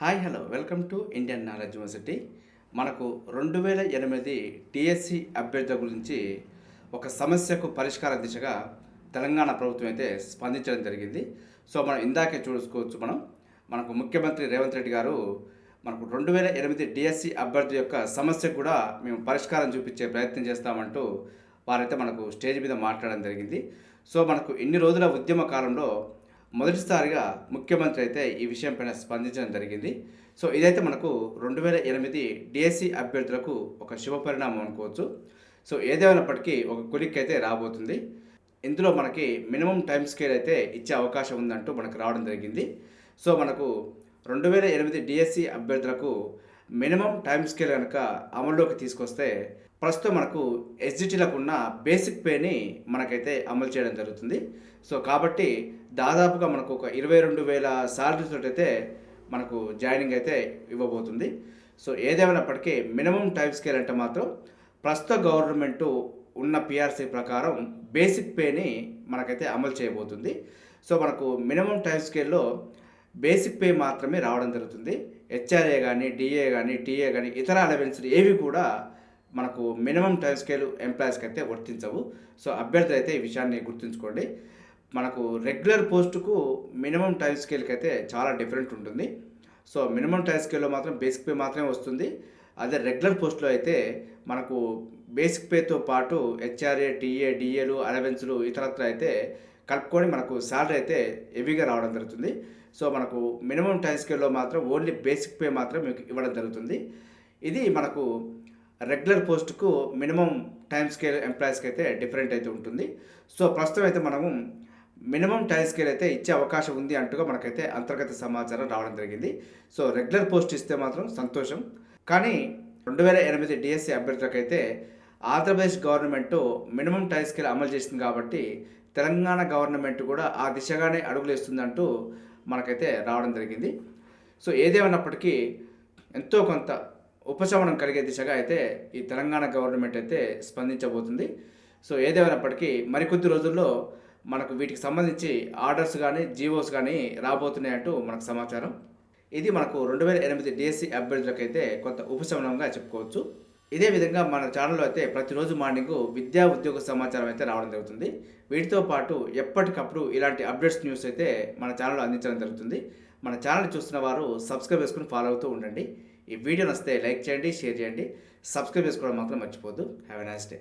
Hi hello. Welcome to Indian knowledge university. మనకు రెండు వేల ఎనిమిది టీఎస్సి అభ్యర్థుల గురించి ఒక సమస్యకు పరిష్కార దిశగా తెలంగాణ ప్రభుత్వం అయితే స్పందించడం జరిగింది. సో మనం ఇందాకే చూసుకోవచ్చు మనం. మనకు ముఖ్యమంత్రి రేవంత్ రెడ్డి గారు మనకు రెండు వేల ఎనిమిది డిఎస్సి అభ్యర్థి యొక్క సమస్య కూడా మేము పరిష్కారం చూపించే ప్రయత్నం చేస్తామంటూ వారైతే మనకు స్టేజ్ మీద మాట్లాడడం జరిగింది. సో మనకు ఇన్ని రోజుల ఉద్యమ కాలంలో మొదటిసారిగా ముఖ్యమంత్రి అయితే ఈ విషయం పైన స్పందించడం జరిగింది. సో ఇదైతే మనకు రెండు వేల ఎనిమిది డిఎస్సి అభ్యర్థులకు ఒక శుభ పరిణామం అనుకోవచ్చు. సో ఏదేమైనప్పటికీ ఒక కొలిక్ అయితే రాబోతుంది. ఇందులో మనకి మినిమం టైం స్కేల్ అయితే ఇచ్చే అవకాశం ఉందంటూ మనకు రావడం జరిగింది. సో మనకు రెండు వేల ఎనిమిది డిఎస్సి అభ్యర్థులకు మినిమం టైం స్కేల్ కనుక అమల్లోకి తీసుకొస్తే ప్రస్తుతం మనకు ఎస్జిటీలకు ఉన్న బేసిక్ పేని మనకైతే అమలు చేయడం జరుగుతుంది. సో కాబట్టి దాదాపుగా మనకు ఒక ఇరవై రెండు వేల శాలరీతో అయితే మనకు జాయినింగ్ అయితే ఇవ్వబోతుంది. సో ఏదేమైనప్పటికీ మినిమం టైం స్కేల్ అంటే మాత్రం ప్రస్తుత గవర్నమెంటు ఉన్న పిఆర్సీ ప్రకారం బేసిక్ పేని మనకైతే అమలు చేయబోతుంది. సో మనకు మినిమం టైం స్కేల్లో బేసిక్ పే మాత్రమే రావడం జరుగుతుంది. హెచ్ఆర్ఏ కానీ డిఏ కానీ టీఏ కానీ ఇతర అలవెన్స్లు ఏవి కూడా మనకు మినిమం టైం స్కేల్ ఎంప్లాయీస్కి అయితే వర్తించవు. సో అభ్యర్థులు అయితే ఈ విషయాన్ని గుర్తుంచుకోండి. మనకు రెగ్యులర్ పోస్టుకు మినిమం టైం స్కేల్కి అయితే చాలా డిఫరెంట్ ఉంటుంది. సో మినిమం టైం స్కేల్లో మాత్రం బేసిక్ పే మాత్రమే వస్తుంది. అదే రెగ్యులర్ పోస్ట్లో అయితే మనకు బేసిక్ పేతో పాటు హెచ్ఆర్ఏ టీఏ డిఏలు అలవెన్స్లు ఇతరత్ర అయితే కలుపుకొని మనకు శాలరీ అయితే హెవీగా రావడం జరుగుతుంది. సో మనకు మినిమం టైం స్కేల్లో మాత్రం ఓన్లీ బేసిక్ పే మాత్రం మీకు ఇవ్వడం జరుగుతుంది. ఇది మనకు రెగ్యులర్ పోస్ట్కు మినిమం టైం స్కేల్ ఎంప్లాయీస్కి అయితే డిఫరెంట్ అయితే ఉంటుంది. సో ప్రస్తుతం అయితే మనము మినిమం టైం స్కేల్ అయితే ఇచ్చే అవకాశం ఉంది అంటూగా మనకైతే అంతర్గత సమాచారం రావడం జరిగింది. సో రెగ్యులర్ పోస్ట్ ఇస్తే మాత్రం సంతోషం. కానీ రెండు వేల ఎనిమిది DSC అభ్యర్థులకైతే Andhra Pradesh government minimum time scale అమలు చేసింది కాబట్టి తెలంగాణ గవర్నమెంట్ కూడా ఆ దిశగానే అడుగులు వేస్తుందంటూ మనకైతే రావడం జరిగింది. సో ఏదేమైనప్పటికీ ఎంతో కొంత ఉపశమనం కలిగే దిశగా అయితే ఈ తెలంగాణ గవర్నమెంట్ అయితే స్పందించబోతుంది. సో ఏదేమైనప్పటికీ మరికొద్ది రోజుల్లో మనకు వీటికి సంబంధించి ఆర్డర్స్ కానీ జీవోస్ కానీ రాబోతున్నాయంటూ మనకు సమాచారం. ఇది మనకు రెండు వేల ఎనిమిది డిఎస్సి అభ్యర్థులకైతే కొంత ఉపశమనంగా చెప్పుకోవచ్చు. ఇదే విధంగా మన ఛానల్లో అయితే ప్రతిరోజు మార్నింగ్ విద్యా ఉద్యోగ సమాచారం అయితే రావడం జరుగుతుంది. వీటితో పాటు ఎప్పటికప్పుడు ఇలాంటి అప్డేట్స్ న్యూస్ అయితే మన ఛానల్లో అందించడం జరుగుతుంది. మన ఛానల్ చూస్తున్న వారు సబ్స్క్రైబ్ చేసుకుని ఫాలో అవుతూ ఉండండి. ఈ వీడియో నస్తే లైక్ చేయండి షేర్ చేయండి. సబ్స్క్రైబ్ చేసుకోవడం మాత్రం మర్చిపోద్దు హ్యావ్ ఎ నైస్ డే